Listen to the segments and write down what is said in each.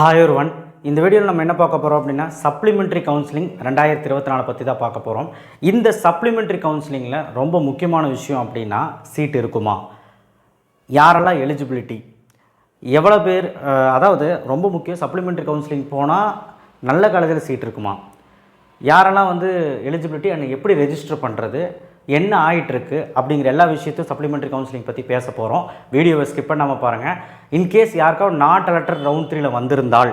Hi ஒரு one இந்த வீடியோவில் நம்ம என்ன பார்க்க போகிறோம் அப்படின்னா சப்ளிமெண்ட்ரி கவுன்சிலிங் ரெண்டாயிரத்தி இருபத்தி நாலு பற்றி தான் பார்க்க போகிறோம் இந்த சப்ளிமெண்ட்ரி கவுன்சிலிங்கில் ரொம்ப முக்கியமான விஷயம் அப்படின்னா சீட் இருக்குமா? யாரெல்லாம் எலிஜிபிலிட்டி எவ்வளோ பேர் அதாவது ரொம்ப முக்கியம் சப்ளிமெண்ட்ரி கவுன்சிலிங் போனால் நல்ல காலேஜில் சீட் இருக்குமா? யாரெல்லாம் வந்து எலிஜிபிலிட்டி அண்ட் எப்படி ரெஜிஸ்டர் பண்ணுறது என்ன ஆயிட்டிருக்கு அப்படிங்கிற எல்லா விஷயத்தையும் சப்ளிமெண்ட்ரி கவுன்சிலிங் பற்றி பேச போகிறோம் வீடியோவை ஸ்கிப் பண்ணாமல் பாருங்கள் இன்கேஸ் யாருக்காவது நாட் லெட்டர் ரவுண்ட் த்ரீயில் வந்திருந்தால்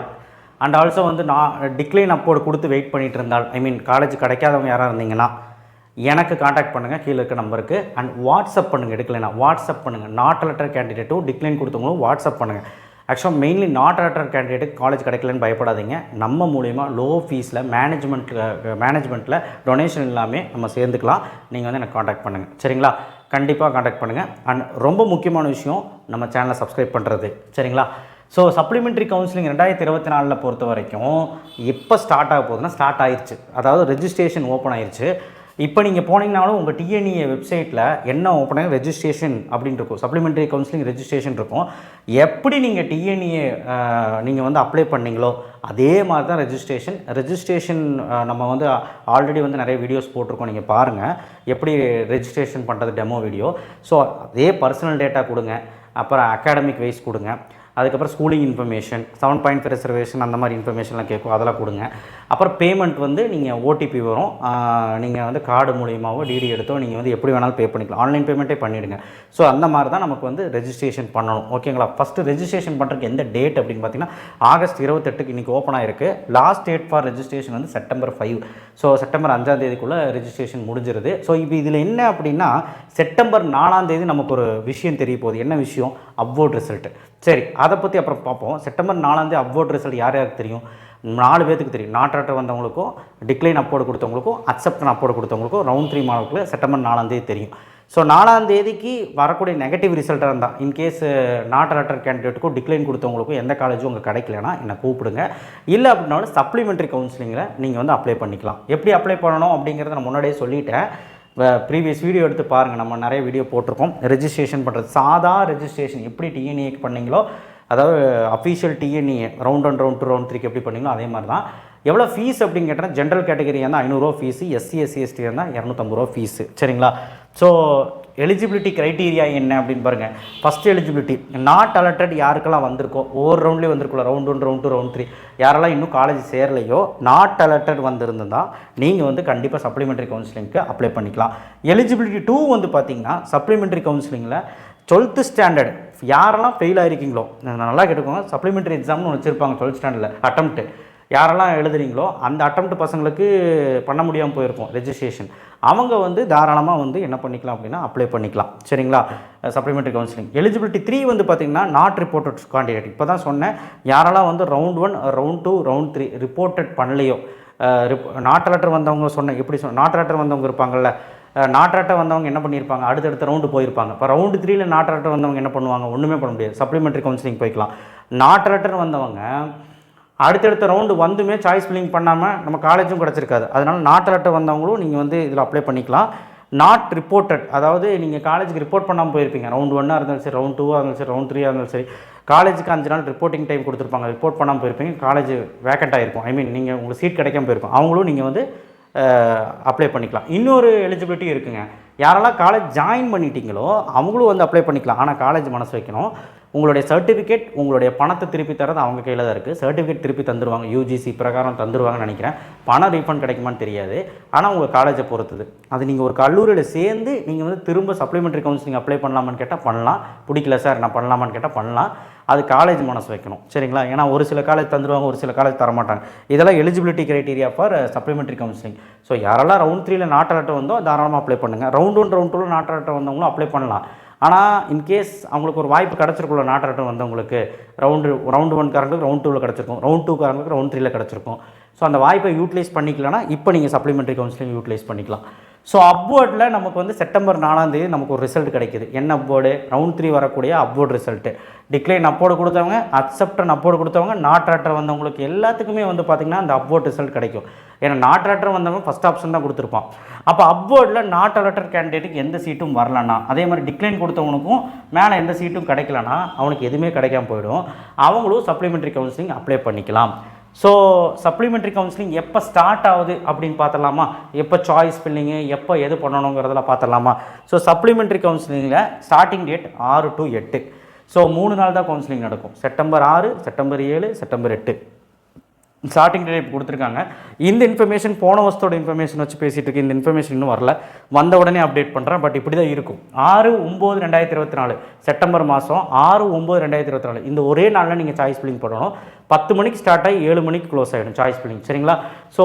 அண்ட் ஆல்சோ வந்து நான் டிக்ளைன் அப்போடு கொடுத்து வெயிட் பண்ணிட்டு இருந்தால் ஐ மீன் காலேஜ் கிடைக்காதவங்க யாராக இருந்தீங்கன்னா எனக்கு காண்டாக்ட் பண்ணுங்கள் கீழே இருக்க நம்பருக்கு அண்ட் வாட்ஸ்அப் பண்ணுங்கள் எடுக்கலைன்னா வாட்ஸ்அப் பண்ணுங்கள் நாட் லெட்டர் கேண்டிடேட்டும் டிக்ளைன் கொடுத்தவங்களும் வாட்ஸ்அப் பண்ணுங்கள் ஆக்சுவலாக mainly not allotted candidate college கிடைக்கலன்னு பயப்படாதீங்க. நம்ம மூலிமா லோ ஃபீஸில் மேனேஜ்மெண்ட்டில் மேனேஜ்மெண்ட்டில் டொனேஷன் எல்லாமே நம்ம சேர்ந்துக்கலாம். நீங்கள் வந்து எனக்கு காண்டாக்ட் பண்ணுங்கள் சரிங்களா? கண்டிப்பாக காண்டாக்ட் பண்ணுங்கள் அண்ட் ரொம்ப முக்கியமான விஷயம் நம்ம சேனலை சப்ஸ்கிரைப் பண்ணுறது சரிங்களா? ஸோ சப்ளிமெண்ட்ரி கவுன்சிலிங் ரெண்டாயிரத்தி இருபத்தி நாலில் பொறுத்த வரைக்கும் எப்போ ஸ்டார்ட் ஆக போகுதுன்னா ஸ்டார்ட் ஆயிடுச்சு அதாவது ரெஜிஸ்ட்ரேஷன் ஓப்பன் ஆயிடுச்சு இப்போ நீங்கள் போனீங்கனாலும் உங்கள் டிஎன்இஏ வெப்சைட்டில் என்ன ஓப்பன் ஆகி ரெஜிஸ்ட்ரேஷன் அப்படின்னு இருக்கும். சப்ளிமெண்ட்ரி கவுன்சிலிங் ரெஜிஸ்ட்ரேஷன் இருக்கும். எப்படி நீங்கள் டிஎன்இஏ நீங்கள் வந்து அப்ளை பண்ணீங்களோ அதே மாதிரி தான் ரெஜிஸ்ட்ரேஷன் ரெஜிஸ்ட்ரேஷன் நம்ம வந்து ஆல்ரெடி வந்து நிறைய வீடியோஸ் போட்டிருக்கோம். நீங்கள் பாருங்கள் எப்படி ரெஜிஸ்ட்ரேஷன் பண்ணுறது டெமோ வீடியோ ஸோ அதே பர்சனல் டேட்டா கொடுங்க. அப்புறம் அகாடமிக் வைஸ் கொடுங்க. அதுக்கப்புறம் schooling information seven point reservation அந்த மாதிரி இன்ஃபர்மேஷன்லாம் கேட்கும். அதெல்லாம் கொடுங்க. அப்புறம் பேமெண்ட் வந்து நீங்கள் ஓடிபி வரும். நீங்கள் வந்து கார்டு மூலியமாகவோ டிடி எடுத்தோ நீங்கள் வந்து எப்படி வேணாலும் பே பண்ணிக்கலாம். ஆன்லைன் பேமெண்ட்டே பண்ணிவிடுங்க ஸோ அந்த மாதிரி தான் நமக்கு வந்து ரெஜிஸ்ட்ரேஷன் பண்ணணும். ஓகேங்களா ஃபஸ்ட்டு ரெஜிஸ்ட்ரேஷன் பண்ணுறதுக்கு எந்த டேட் அப்படின்னு பார்த்தீங்கன்னா ஆகஸ்ட் இருபத்தெட்டுக்கு இன்றைக்கி ஓப்பன் ஆயிருக்கு. லாஸ்ட் டேட் ஃபார் ரெஜிஸ்ட்ரேஷன் வந்து செப்டம்பர் ஃபைவ் ஸோ செப்டம்பர் அஞ்சாம் தேதிக்குள்ளே ரெஜிஸ்ட்ரேஷன் முடிஞ்சிருது. ஸோ இப்போ இதில் என்ன அப்படின்னா செப்டம்பர் நாலாம் தேதி நமக்கு ஒரு விஷயம் தெரிய போகுது. என்ன விஷயம்? அவ்வோட் ரிசல்ட்டு சரி அதை பற்றி அப்புறம் பார்ப்போம். செப்டம்பர் நாலாந்தே அப்வோர்ட் ரிசல்ட் யார் யாருக்கு தெரியும்? நாலு பேத்துக்கு தெரியும். நாட்டாட்டர் வந்தவங்களுக்கும் டிக்ளைன் அப்போடு கொடுத்தவங்களுக்கும் அக்செப்டன் அப்போடு கொடுத்தவங்களுக்கும் ரவுண்ட் த்ரீ மாணவர்களுக்கு செப்டம்பர் நாலாந்தேதி தெரியும். ஸோ நாலாம் தேதிக்கு வரக்கூடிய நெகட்டிவ் ரிசல்ட்டாக இருந்தால் இன்கேஸ் நாட் லெட்டர் கேண்டிடேட்டுக்கும் டிக்ளைன் கொடுத்தவங்களுக்கும் எந்த காலேஜும் உங்கள் கிடைக்கலனா என்னை கூப்பிடுங்க. இல்லை அப்படின்னாலும் சப்ளிமெண்ட்ரி கவுன்சிலிங்கில் நீங்கள் வந்து அப்ளை பண்ணிக்கலாம். எப்படி அப்ளை பண்ணணும் அப்படிங்கிறத நான் முன்னாடியே சொல்லிட்டேன். ப்ரீவியஸ் வீடியோ எடுத்து பாருங்கள் நம்ம நிறைய வீடியோ போட்டிருக்கோம். ரெஜிஸ்ட்ரேஷன் பண்ணுறது சாதா ரெஜிஸ்ட்ரேஷன் எப்படி டிஎன்ஏ பண்ணீங்களோ அதாவது official TNEA round one round two round த்ரீக்கு எப்படி பண்ணீங்களோ அதே மாதிரி தான் எவ்வளோ ஃபீஸ் அப்படின்னு கேட்டால் ஜென்ரல் கேட்டகரியாக இருந்தால் ஐநூறுரூவா ஃபீஸு எஸ்சி எஸ்சி எஸ்டி இருந்தால் இரநூத்தம்பது ரூபா ஃபீஸு சரிங்களா? ஸோ எலிஜிபிலிட்டி க்ரைட்டீரியா என்ன அப்படின்னு பாருங்கள் ஃபஸ்ட் எலிஜிபிலிட்டி நாட் அலர்டட் யாருக்கெல்லாம் வந்திருக்கோ ஒவ்வொரு ரவுண்ட்லேயும் வந்திருக்கோம் round one round two round three யாரெல்லாம் இன்னும் காலேஜ் சேரலையோ நாட் அலர்டட் வந்திருந்தா நீங்கள் வந்து கண்டிப்பாக சப்ளிமெண்ட்ரி கவுன்சிலிங்க்கு அப்ளை பண்ணிக்கலாம். எலிஜிபிலிட்டி டூ வந்து பார்த்தீங்கன்னா சப்ளிமெண்ட்ரி கவுன்சிலிங்கில் டுவெல்த்து ஸ்டாண்டர்ட் யாரெல்லாம் ஃபெயில் ஆகிருக்கீங்களோ நல்லா கேட்டுக்கோங்க சப்ளிமெண்ட்ரி எக்ஸாம்னு ஒன்று வச்சுருப்பாங்க டுவெல்த் ஸ்டாண்டர்டில் அட்டம்ப்ட்டு யாரெல்லாம் எழுதுறீங்களோ அந்த அட்டம்ப்ட் பசங்களுக்கு பண்ண முடியாமல் போயிருக்கும் ரெஜிஸ்ட்ரேஷன் அவங்க வந்து தாராளமாக வந்து என்ன பண்ணிக்கலாம் அப்படின்னா அப்ளை பண்ணிக்கலாம். சரிங்களா? சப்ளிமெண்ட்ரி கவுன்சிலிங் எலிஜிபிலிட்டி த்ரீ வந்து பார்த்தீங்கன்னா நாட் ரிப்போர்ட்டட் காண்டிடேட் இப்போ தான் சொன்னேன் யாரெல்லாம் வந்து round one round two round three reported பண்ணலையோ not letter வந்தவங்க சொன்னேன் எப்படி சொன்ன நாட் லெட்டர் வந்தவங்க இருப்பாங்கல்ல நாட்டாட்ட வந்தவங்க என்ன பண்ணியிருப்பாங்க? அடுத்தடுத்த ரவுண்டு போயிருப்பாங்க. இப்போ ரவுண்டு த்ரீல நாட்டாட்ட வந்தவங்க என்ன பண்ணுவாங்க? ஒன்றுமே பண்ண முடியாது. சப்ளிமெண்ட்ரி கவுன்சிலிங் போய்க்கலாம். நாட்டு லெட்டர் வந்தவங்க அடுத்தடுத்த ரவுண்டு வந்துமே சாய்ஸ் ஃபில்லிங் பண்ணாமல் நம்ம காலேஜும் கிடச்சிருக்காது. அதனால் நாட் அலர்ட்டை வந்தவங்களும் நீங்கள் வந்து இதில் அப்ளை பண்ணிக்கலாம். நாட் ரிப்போர்ட்டட் அதாவது நீங்கள் காலேஜுக்கு ரிப்போர்ட் பண்ணாமல் போயிருப்பீங்க. ரவுண்ட் ஒன்னாக இருந்தாலும் சரி ரவுண்ட் டூவாக இருந்தாலும் சரி ரவுண்ட் த்ரீயாக இருந்தாலும் சரி காலேஜுக்கு அஞ்சு நாள் ரிப்போர்ட்டிங் டைம் கொடுத்துருப்பாங்க. ரிப்போர்ட் பண்ணாமல் போயிருப்பீங்க காலேஜ் வேக்கண்ட் ஆகிருக்கும் ஐ மீன் நீங்கள் உங்களுக்கு சீட் கிடைக்காம போயிருக்கும். அவங்களும் நீங்கள் வந்து அப்ளை பண்ணிக்கலாம். இன்னொரு எலிஜிபிலிட்டி இருக்குங்க. யாரெல்லாம் காலேஜ் ஜாயின் பண்ணிட்டீங்களோ அவங்களும் வந்து அப்ளை பண்ணிக்கலாம். ஆனால் காலேஜ் மனசு வைக்கணும். உங்களுடைய சர்டிஃபிகேட் உங்களுடைய பணத்தை திருப்பி தரது அவங்க கையில் தான் இருக்குது சர்டிஃபிகேட் திருப்பி தந்துடுவாங்க யூஜிசி பிரகாரம் தந்துடுவாங்கன்னு நினைக்கிறேன். பணம் ரீஃபண்ட் கிடைக்குமான்னு தெரியாது. ஆனால் உங்கள் காலேஜை பொறுத்தது. அது நீங்கள் ஒரு கல்லூரியில் சேர்ந்து நீங்கள் வந்து திரும்ப சப்ளிமெண்ட்ரி கவுன்சிலிங் அப்ளை பண்ணலாமான்னு கேட்டால் பண்ணலாம். பிடிக்கல சார் நான் பண்ணலாமான்னு கேட்டால் பண்ணலாம். அது காலேஜ் மனசு வைக்கணும். சரிங்களா? ஏன்னா ஒரு சில காலேஜ் தந்துடுவாங்க ஒரு சில காலேஜ் தரமாட்டாங்க. இதெல்லாம் eligibility criteria for supplementary counselling so யாரெல்லாம் ரவுண்ட் த்ரீல நாட்டாட்டம் வந்தோ தாராளமாக அப்ளை பண்ணுங்கள் ரவுண்ட் ஒன் ரவுண்ட் டூவில் நாட்டாட்டம் வந்தவங்களும் அப்ளை பண்ணலாம். ஆனால் இன்கேஸ் அவங்களுக்கு ஒரு வாய்ப்பு கிடச்சிருக்குள்ள நாட்டாட்டம் வந்தவங்களுக்கு ரவுண்டு ரவுண்டு ஒன் காரங்களுக்கு ரவுண்ட் டூவில் கிடச்சிருக்கும். ரவுண்ட் டூ காரங்களுக்கு ரவுண்ட் த்ரீல கிடச்சிருக்கும். ஸோ அந்த வாய்ப்பை யூட்டிலைஸ் பண்ணிக்கலனா இப்போ நீங்கள் சப்ளிமெண்ட்ரி கவுன்சிலிங் யூட்டிலைஸ் பண்ணிக்கலாம். ஸோ அப்வோர்டில் நமக்கு வந்து செப்டம்பர் நாலாந்தேதி நமக்கு ஒரு ரிசல்ட் கிடைக்குது. என்ன அப்வோர்டு ரவுண்ட் த்ரீ வரக்கூடிய அப்வோர்டு ரிசல்ட்டு டிக்ளைன் அப்போர்டு கொடுத்தவங்க அக்செப்டன் அப்போர்டு கொடுத்தவங்க நாட் ஆட்டர் வந்தவங்களுக்கு எல்லாத்துக்குமே வந்து பார்த்திங்கன்னா அந்த அப்வோர்ட் ரிசல்ட் கிடைக்கும். ஏன்னா நாட் ஆட்டர் வந்தவங்க ஃபஸ்ட் ஆப்ஷன் தான் கொடுத்துருப்பான். அப்போ அப்வோர்டில் நாட் அலட்டர் கேண்டிடேட்டுக்கு எந்த சீட்டும் வரலன்னா அதே மாதிரி டிக்ளைன் கொடுத்தவனுக்கும் மேலே எந்த சீட்டும் கிடைக்கலன்னா அவனுக்கு எதுவுமே கிடைக்காம போயிடும். அவங்களும் சப்ளிமெண்ட்ரி கவுன்சிலிங் அப்ளை பண்ணிக்கலாம். ஸோ சப்ளிமெண்ட்ரி கவுன்சிலிங் எப்போ ஸ்டார்ட் ஆகுது அப்படின்னு பார்த்துடலாமா? எப்போ சாய்ஸ் ஃபில்லிங்கு எப்போ எது பண்ணணுங்கிறதெல்லாம் பார்த்துடலாமா? ஸோ சப்ளிமெண்ட்ரி கவுன்சிலிங்கில் ஸ்டார்டிங் டேட் ஆறு டு எட்டு. ஸோ மூணு நாள் தான் கவுன்சிலிங் நடக்கும். செப்டம்பர் ஆறு செப்டம்பர் ஏழு செப்டம்பர் எட்டு. ஸ்டார்டிங் டேட் கொடுத்துருக்காங்க. இந்த இன்ஃபர்மேஷன் போன வருஷத்தோட இன்ஃபர்மேஷன் வச்சு பேசிகிட்டு இருக்கு இந்த இன்ஃபர்மேஷன் இன்னும் வரல. வந்த உடனே அப்டேட் பண்ணுறேன் பட் இப்படி தான் இருக்கும். ஆறு ஒம்பது ரெண்டாயிரத்தி இருபத்தி நாலு செப்டம்பர் மாதம் ஆறு ஒம்பது ரெண்டாயிரத்தி இருபத்தி நாலு இந்த ஒரே நாளில் நீங்கள் சாய்ஸ் பில்லிங் பண்ணணும் பத்து மணிக்கு ஸ்டார்ட் ஆகி ஏழு மணிக்கு க்ளோஸ் ஆகிடும் சாய்ஸ் பில்லிங் சரிங்களா? ஸோ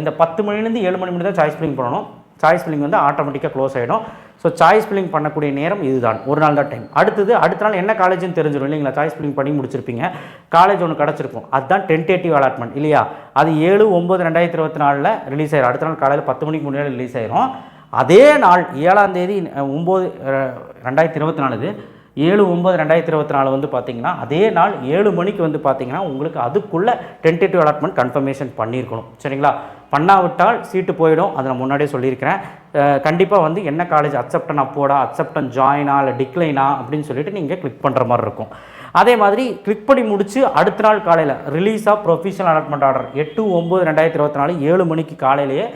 இந்த பத்து மணிலேருந்து ஏழு மணி மணி தான் சாய்ஸ் பில்லிங் பண்ணணும் சாய்ஸ் ஃபில்லிங் வந்து ஆட்டோமேட்டிக்காக க்ளோஸ் ஆகிடும் ஸோ சாய்ஸ் ஃபில்லிங் பண்ணக்கூடிய நேரம் இதுதான். ஒரு நாள் தான் டைம் அடுத்தது அடுத்த நாள் என்ன காலேஜ்னு தெரிஞ்சிடும் இல்லைங்களா? சாய்ஸ் ஃபில்லிங் பண்ணி முடிச்சிருப்பீங்க. காலேஜ் ஒன்று கிடச்சிருக்கும். அதுதான் டென்டேட்டிவ் அலாட்மெண்ட் இல்லையா? அது ஏழு ஒம்பது ரெண்டாயிரத்தி இருபத்தி நாலில் ரிலீஸ் ஆயிரும். அடுத்த நாள் காலையில் பத்து மணிக்கு முன்னாடி ரிலீஸ் ஆயிரும். அதே நாள் ஏழாம் தேதி ஒம்பது ரெண்டாயிரத்தி இருபத்தி நாலு இது ஏழு ஒம்பது ரெண்டாயிரத்தி இருபத்தி நாலு வந்து பார்த்தீங்கன்னா அதே நாள் ஏழு மணிக்கு வந்து பார்த்தீங்கன்னா உங்களுக்கு அதுக்குள்ளே டென்டேட்டிவ் அலாட்மெண்ட் கன்ஃபர்மேஷன் பண்ணியிருக்கணும். சரிங்களா? பண்ணாவிட்டால் சீட்டு போயிடும். அதை நான் முன்னாடியே சொல்லியிருக்கிறேன். கண்டிப்பாக வந்து என்ன காலேஜ் அக்செப்டன் அப்போடா அக்செப்டன் ஜாயினா இல்லை டிக்ளைனா அப்படின்னு சொல்லிட்டு நீங்கள் கிளிக் பண்ணுற மாதிரி இருக்கும். அதே மாதிரி கிளிக் பண்ணி முடித்து அடுத்த நாள் காலையில் release of provisional allotment order எட்டு ஒம்பது ரெண்டாயிரத்தி இருபத்தி நாலு ஏழு மணிக்கு காலையிலேயே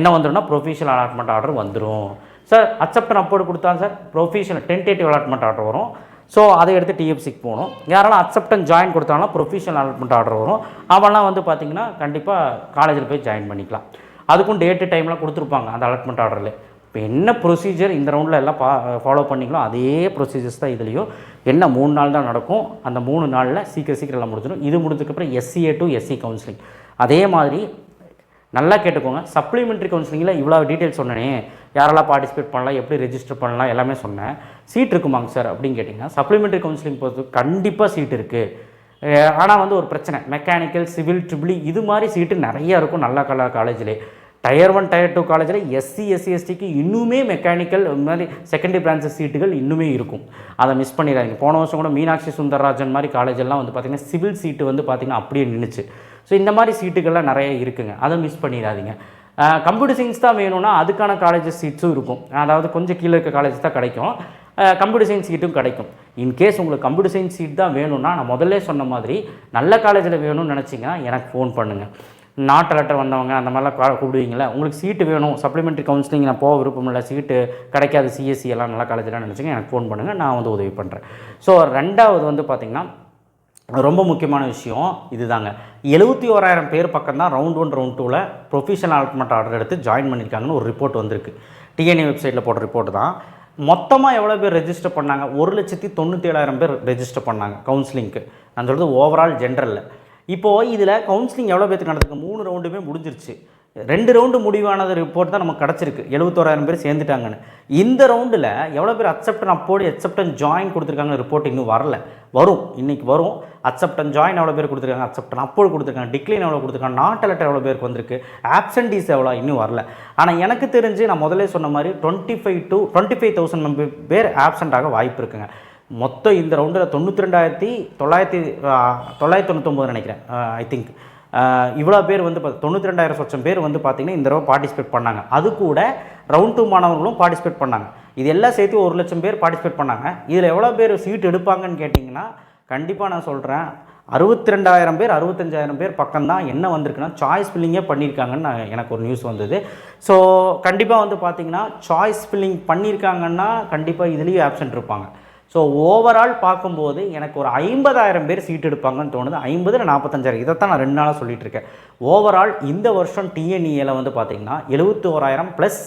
என்ன வந்துடும்னா ப்ரொஃபஷனல் அலாட்மெண்ட் ஆர்டர் வந்துடும் சார் அக்செப்டன் அப்போர்டு கொடுத்தாங்க sir. Provisional tentative allotment order வரும். ஸோ அதை எடுத்து டிஎஃப்சிக்கு போகணும். யாரெல்லாம் அக்செப்டன் ஜாயின் கொடுத்தாலும் ப்ரொஃபஷனல் அலாட்மெண்ட் ஆர்டர் வரும். அவெல்லாம் வந்து பார்த்திங்கன்னா கண்டிப்பாக காலேஜில் போய் ஜாயின் பண்ணிக்கலாம். அதுக்கும் டேட்டு டைம்லாம் கொடுத்துருப்பாங்க அந்த அலாட்மெண்ட் ஆர்டரில் இப்போ என்ன ப்ரொசீஜர் இந்த ரவுண்டில் எல்லாம் பா ஃபாலோ பண்ணிங்களோ அதே ப்ரொசீஜர்ஸ் தான் இதுலேயும். என்ன மூணு நாள் தான் நடக்கும் அந்த மூணு நாளில் சீக்கிரம் சீக்கிரம் எல்லாம் முடிஞ்சிடும். இது முடிஞ்சதுக்கப்புறம் எஸ்சிஏ டு எஸ்சி கவுன்சிலிங் அதே மாதிரி நல்லா கேட்டுக்கோங்க. சப்ளிமெண்ட்ரி கவுன்சிலிங்கில் இவ்வளோ டீட்டெயில்ஸ் சொன்னேனே. யாரெல்லாம் பார்ட்டிசிபேட் பண்ணலாம் எப்படி ரெஜிஸ்டர் பண்ணலாம் எல்லாமே சொன்னேன். சீட் இருக்குமாங்க சார் அப்படின்னு கேட்டிங்கன்னா சப்ளிமெண்ட்ரி கவுன்சிலிங் பொறுத்து கண்டிப்பாக சீட் இருக்குது ஆனால் வந்து ஒரு பிரச்சனை. மெக்கானிக்கல் சிவில் ட்ரிபிளி இது மாதிரி சீட்டு நிறையா இருக்கும். நல்ல கலர் காலேஜிலே டயர் ஒன் டயர் டூ காலேஜில் எஸ்சி எஸ்சி எஸ்டிக்கு இன்னுமே மெக்கானிக்கல் இந்த மாதிரி செகண்டரி பிரான்ச்சஸ் சீட்டுகள் இன்னுமே இருக்கும். அதை மிஸ் பண்ணிடாதீங்க. போன வருஷம் கூட மீனாட்சி சுந்தரராஜன் மாதிரி காலேஜெல்லாம் வந்து பார்த்திங்கன்னா சிவில் சீட்டு வந்து பார்த்திங்கன்னா அப்படியே நின்றுச்சு ஸோ இந்த மாதிரி சீட்டுகள்லாம் நிறைய இருக்குங்க. அதை மிஸ் பண்ணிடாதீங்க. கம்ப்யூட்டர் சயின்ஸ் தான் வேணும்னா அதுக்கான காலேஜஸ் சீட்ஸும் இருக்கும். அதாவது கொஞ்சம் கீழே இருக்க காலேஜ் தான் கிடைக்கும். கம்ப்யூட்டர் சயின்ஸ் சீட்டும் கிடைக்கும். இன்கேஸ் உங்களுக்கு கம்ப்யூட்டர் சயின்ஸ் சீட் தான் வேணும்னா நான் முதல்ல சொன்ன மாதிரி நல்ல காலேஜில் வேணும்னு நினச்சிங்கன்னா எனக்கு ஃபோன் பண்ணுங்கள் நாட்டு லெட்டர் வந்தவங்க அந்த மாதிரிலாம் கூப்பிடுவீங்களா உங்களுக்கு சீட்டு வேணும். சப்ளிமெண்ட்ரி கவுன்சிலிங் நான் போக விருப்பம் இல்லை. சீட்டு கிடைக்காது. சிஎஸ்சி எல்லாம் நல்லா காலேஜெலாம் நினச்சிங்க எனக்கு ஃபோன் பண்ணுங்கள் நான் வந்து உதவி பண்ணுறேன் ஸோ ரெண்டாவது வந்து பார்த்திங்கன்னா ரொம்ப முக்கியமான விஷயம் இதுதாங்க. எழுபத்தி ஓராயிரம் பேர் பக்கம் தான் ரவுண்ட் ஒன் ரவுண்ட் டூவில் ப்ரொஃபஷனல் அலாட்மெண்ட் ஆர்டர் எடுத்து ஜாயின் பண்ணியிருக்காங்கன்னு ஒரு ரிப்போர்ட் வந்திருக்கு. டிஎன்ஏ வெப்சைட்டில் போட்ட ரிப்போர்ட் தான். மொத்தமாக எவ்வளோ பேர் ரெஜிஸ்டர் பண்ணாங்க? ஒரு லட்சத்தி தொண்ணூற்றி ஏழாயிரம் பேர் ரெஜிஸ்டர் பண்ணாங்க கவுன்சிலிங்க்கு நான் சொல்கிறது ஓவரால் ஜென்ரலில் இப்போது இதில் கவுன்சிலிங் எவ்வளோ பேருக்கு நடந்திருக்கு? மூணு ரவுண்டுமே முடிஞ்சிருச்சு. ரெண்டு ரவுண்டு முடிவானது ரிப்போர்ட் தான் நமக்கு கிடச்சிருக்கு. எழுபத்தோராயிரம் பேர் சேர்ந்துட்டாங்கன்னு. இந்த ரவுண்டில் எவ்வளோ பேர் accept and upward accept and join கொடுத்துருக்காங்க ரிப்போர்ட் இன்னும் வரல. வரும். இன்றைக்கி வரும். அக்செப்டன் ஜாயின் எவ்வளோ பேர் கொடுத்துருக்காங்க? அக்செப்டன் அப்போடு கொடுத்துருக்காங்க. டிக்ளைன் எவ்வளோ கொடுத்துருக்காங்க? நாட் லெட்டர் எவ்வளோ பேருக்கு வந்திருக்கு? ஆப்சன்டீஸ் எவ்வளோ இன்னும் வரல. ஆனால் எனக்கு தெரிஞ்சு நான் முதல்ல சொன்ன மாதிரி twenty five to twenty five thousand பேர் ஆப்சண்ட்டாக வாய்ப்பு இருக்குங்க. மொத்தம் இந்த ரவுண்டில் தொண்ணூற்றி ரெண்டாயிரத்தி தொள்ளாயிரத்தி தொள்ளாயிரத்தி தொண்ணூத்தொம்பது நினைக்கிறேன் ஐ திங்க் இவ்வளோ பேர் வந்து பார்த்து தொண்ணூற்றி ரெண்டாயிரம் சொச்சம் பேர் வந்து பார்த்தீங்கன்னா இந்த தடவை பார்ட்டிசிபேட் பண்ணாங்க. அது கூட ரவுண்ட் டூ மாணவர்களும் பார்ட்டிசிபேட் பண்ணாங்க. இது எல்லாம் சேர்த்து ஒரு லட்சம் பேர் பார்ட்டிசிபேட் பண்ணாங்க. இதில் எவ்வளோ பேர் சீட் எடுப்பாங்கன்னு கேட்டிங்கன்னா கண்டிப்பாக நான் சொல்கிறேன் அறுபத்தி ரெண்டாயிரம் பேர் அறுபத்தஞ்சாயிரம் பேர் பக்கம் தான் என்ன வந்திருக்குன்னா சாய்ஸ் ஃபில்லிங்கே பண்ணியிருக்காங்கன்னு நான் எனக்கு ஒரு நியூஸ் வந்தது. ஸோ கண்டிப்பாக வந்து பார்த்திங்கன்னா சாய்ஸ் ஃபில்லிங் பண்ணியிருக்காங்கன்னா கண்டிப்பாக இதுலேயும் ஆப்ஷன் இருப்பாங்க. ஸோ ஓவரால் பார்க்கும்போது எனக்கு ஒரு ஐம்பதாயிரம் பேர் சீட் எடுப்பாங்கன்னு தோணுது. ஐம்பது நாற்பத்தஞ்சாயிரம் இதைத்தான் நான் ரெண்டு நாளாக சொல்லிட்டு இருக்கேன் ஓவரால் இந்த வருஷம் டிஎன்இயில் வந்து பார்த்தீங்கன்னா எழுபத்தி ஓராயிரம் ப்ளஸ்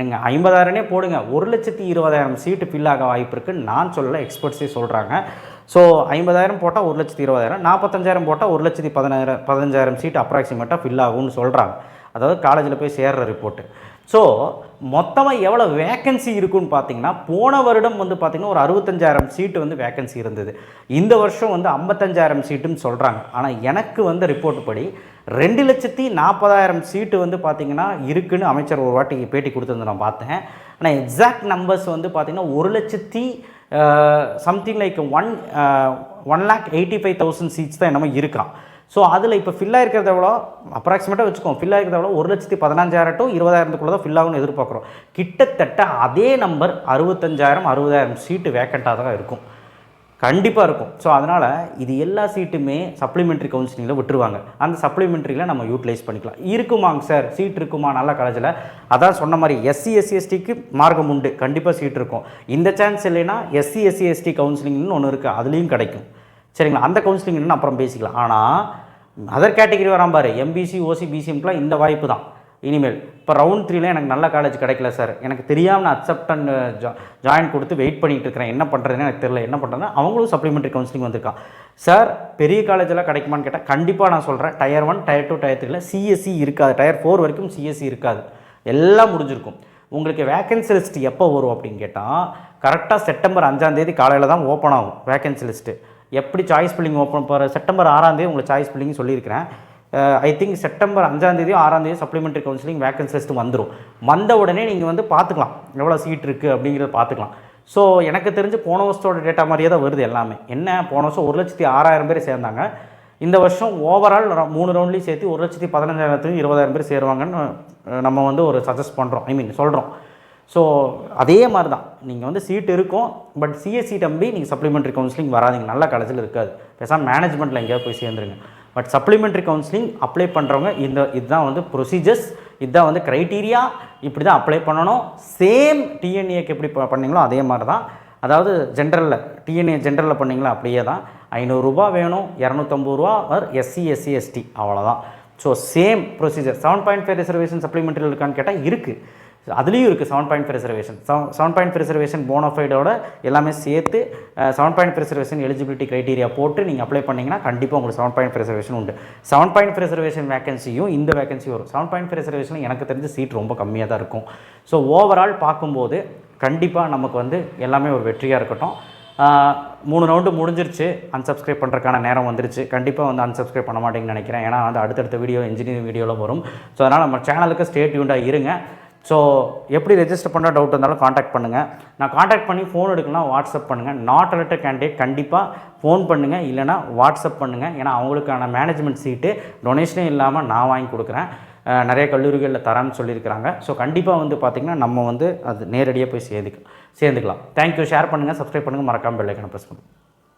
நீங்கள் ஐம்பதாயிரனே போடுங்க. ஒரு லட்சத்தி இருபதாயிரம் சீட்டு ஃபில் ஆக வாய்ப்பு இருக்குன்னு நான் சொல்லலை எக்ஸ்பர்ட்ஸே சொல்கிறாங்க ஸோ ஐம்பதாயிரம் போட்டால் ஒரு லட்சத்தி இருபதாயிரம் நாற்பத்தஞ்சாயிரம் போட்டால் ஒரு லட்சத்தி பதினாயிரம் பதினஞ்சாயிரம் சீட் அப்ராக்சிமேட்டாக ஃபில் ஆகும்னு சொல்கிறாங்க அதாவது காலேஜில் போய் சேர்கிற ரிப்போர்ட்டு ஸோ மொத்தமாக எவ்வளோ வேக்கன்சி இருக்குன்னு பார்த்தீங்கன்னா போன வருடம் வந்து பார்த்திங்கன்னா ஒரு அறுபத்தஞ்சாயிரம் சீட்டு வந்து வேக்கன்சி இருந்தது. இந்த வருஷம் வந்து ஐம்பத்தஞ்சாயிரம் சீட்டுன்னு சொல்கிறாங்க ஆனால் எனக்கு வந்து ரிப்போர்ட் படி ரெண்டு லட்சத்தி நாற்பதாயிரம் சீட்டு வந்து பார்த்திங்கன்னா இருக்குன்னு அமைச்சர் ஒரு வாட்டி பேட்டி கொடுத்துருந்து நான் பார்த்தேன். ஆனால் எக்ஸாக்ட் நம்பர்ஸ் வந்து பார்த்திங்கன்னா ஒரு லட்சத்தி something like one one lakh eighty five thousand seats தான் என்னமோ இருக்கான். ஸோ அதில் இப்போ ஃபில் ஆகிருக்கிறத எவ்வளோ அப்ராக்சிமேட்டாக வச்சுக்கோம் ஃபில் ஆயிருக்கிறது எவ்வளோ ஒரு லட்சத்தி பதினஞ்சாயிரம் டு இருபதாயிரத்துக்குள்ளே தான் ஃபில் ஆகும்னு எதிர்பார்க்குறோம். கிட்டத்தட்ட அதே நம்பர் அறுபத்தஞ்சாயிரம் அறுபதாயிரம் சீட்டு வேக்கண்ட்டாக தான் இருக்கும். கண்டிப்பாக இருக்கும். ஸோ அதனால் இது எல்லா சீட்டுமே சப்ளிமெண்ட்ரி கவுன்சிலிங்கில் விட்டுருவாங்க. அந்த சப்ளிமெண்ட்ரியில் நம்ம யூட்டிலைஸ் பண்ணிக்கலாம். இருக்குமாங்க சார் சீட் இருக்குமா? நல்ல காலேஜில் அதான் சொன்ன மாதிரி எஸ்சி எஸ்சி எஸ்டிக்கு மார்க்கம் உண்டு. கண்டிப்பாக சீட் இருக்கும். இந்த சான்ஸ் இல்லைன்னா எஸ்சி எஸ்சி எஸ்டி கவுன்சிலிங்னு ஒன்று இருக்குது அதுலேயும் கிடைக்கும். சரிங்களா? அந்த கவுன்சிலிங் அப்புறம் பேசிக்கலாம். ஆனால் அதர் கேட்டகரி வரான் பாரு. எம்பிசி ஓசி பிசிஎம்க்குலாம் இந்த வாய்ப்பு தான். இனிமேல் இப்போ ரவுண்ட் த்ரீல எனக்கு நல்ல காலேஜ் கிடைக்கல சார் எனக்கு தெரியாமல் நான் அக்செப்ட் அண்ட் ஜாயின் கொடுத்து வெயிட் பண்ணிட்டு இருக்கிறேன். என்ன பண்ணுறதுன்னு எனக்கு தெரியல. என்ன பண்ணுறதுன்னா அவங்களும் சப்ளிமெண்ட்ரி கவுன்சிலிங் வந்திருக்கான். சார் பெரிய காலேஜெல்லாம் கிடைக்குமான்னு கேட்டால் கண்டிப்பாக நான் சொல்கிறேன் tier one tier two tier த்ரீல சிஎஸ்சி இருக்காது. டயர் ஃபோர் வரைக்கும் சிஎஸ்சி இருக்காது. எல்லாம் முடிஞ்சிருக்கும். உங்களுக்கு வேகன்சி லிஸ்ட் எப்போ வரும் அப்படின்னு கேட்டால் கரெக்டாக செப்டம்பர் அஞ்சாந்தேதி காலையில் தான் ஓப்பன் ஆகும் வேகன்சி லிஸ்ட்டு எப்படி சாய்ஸ் பில்லிங் ஓப்பன் போகிற செப்டம்பர் ஆறாந்தேதி உங்களுக்கு சாய்ஸ் பில்லிங் சொல்லியிருக்கிறேன். ஐ திங்க் செப்டம்பர் அஞ்சாந்தேதியோ ஆறாந்தேதி சப்ளிமெண்ட்ரி கவுன்சிலிங் வேகன்சி லிஸ்ட் வந்துடும் வந்த உடனே நீங்கள் வந்து பார்த்துக்கலாம். எவ்வளோ சீட் இருக்குது அப்படிங்கிறத பார்த்துக்கலாம். ஸோ எனக்கு தெரிஞ்சு போன வருஷத்தோட டேட்டா மாதிரியே தான் வருது எல்லாமே. என்ன? போன வருஷம் ஒரு லட்சத்தி ஆறாயிரம் பேர் சேர்ந்தாங்க. இந்த வருஷம் ஓவரால் மூணு ரவுண்ட்லேயும் சேர்த்து ஒரு லட்சத்தி பதினஞ்சாயிரத்துக்கு இருபதாயிரம் பேர் சேருவாங்கன்னு நம்ம வந்து ஒரு சஜஸ்ட் பண்ணுறோம் ஐ மீன் சொல்கிறோம் ஸோ அதே மாதிரி தான் நீங்கள் வந்து சீட் இருக்கும் பட் சிஎஸ்சி தம்பி நீங்கள் சப்ளிமெண்ட்ரி கவுன்சிலிங் வராதீங்க. நல்ல காலேஜில் இருக்காது. பேசாமல் மேனேஜ்மெண்ட்டில் எங்கேயாவது போய் சேர்ந்துருங்க. பட் சப்ளிமெண்ட்ரி கவுன்சிலிங் அப்ளை பண்ணுறவங்க இந்த இதுதான் வந்து ப்ரொசீஜர்ஸ் இதுதான் வந்து க்ரைட்டீரியா இப்படி தான் அப்ளை பண்ணணும் சேம் டிஎன்ஏக்கு எப்படி பண்ணீங்களோ அதே மாதிரி தான் அதாவது ஜென்ரலில் டிஎன்ஏ ஜென்ரலில் பண்ணீங்களா அப்படியே தான் ஐநூறுரூபா வேணும் இரநூத்தம்பது ரூபா ஆர் எஸ்சி எஸ்சி எஸ்டி அவ்வளோதான் so same procedure seven point five reservation supplementary இருக்கான்னு கேட்டால் இருக்குது அதுலேயும் இருக்குது seven point reservation seven point reservation போனோஃபைடோட எல்லாமே சேர்த்து seven point reservation eligibility criteria போட்டு நீங்கள் அப்ளை பண்ணிங்கன்னா கண்டிப்பாக உங்களுக்கு செவன் பாயிண்ட் ரிசர்வேஷன் உண்டு. செவன் பாயிண்ட் ரிசர்வேஷன் வேகன்சியும் இந்த வேகன்சி வரும். செவன் பாயிண்ட் ரிசர்வேஷன் எனக்கு தெரிஞ்ச சீட் ரொம்ப கம்மியாக தான் இருக்கும். ஸோ ஓவரால் பார்க்கும்போது கண்டிப்பாக நமக்கு வந்து எல்லாமே ஒரு வெற்றியாக இருக்கட்டும். மூணு ரவுண்டு முடிஞ்சிருச்சு. அன்சப்ஸ்கிரைப் பண்ணுறதுக்கான நேரம் வந்துருச்சு. கண்டிப்பாக வந்து அன்சப்ஸ்கிரைப் பண்ண மாட்டேங்கன்னு நினைக்கிறேன். ஏன்னா வந்து அடுத்தடுத்த வீடியோ இன்ஜினியரிங் வீடியோவில் வரும். ஸோ அதனால் நம்ம சேனலுக்கு ஸ்டேட் டியூண்டாக இருங்க. ஸோ எப்படி ரெஜிஸ்டர் பண்ண டவுட் இருந்தாலும் காண்டாக்ட் பண்ணுங்கள் நான் காண்டாக்ட் பண்ணி ஃபோன் எடுக்கலாம் வாட்ஸ்அப் பண்ணுங்கள் நாட் அலர்ட் கேண்டிடேட் கண்டிப்பாக ஃபோன் பண்ணுங்கள் இல்லைனா வாட்ஸ்அப் பண்ணுங்கள் ஏன்னா அவங்களுக்கான மேனேஜ்மெண்ட் சீட்டு டொனேஷனே இல்லாமல் நான் வாங்கி கொடுக்குறேன். நிறைய கல்லூரிகளில் தரேன்னு சொல்லியிருக்கிறாங்க. ஸோ கண்டிப்பாக வந்து பார்த்திங்கன்னா நம்ம வந்து அது நேரடியாக போய் சேர்ந்துக்கலாம். சேர்ந்துக்கலாம் தேங்க்யூ ஷேர் பண்ணுங்கள் சப்ஸ்கிரைப் பண்ணுங்கள் மறக்காமல் பெல்லைக்கான ப்ரெஸ் பண்ணுங்கள்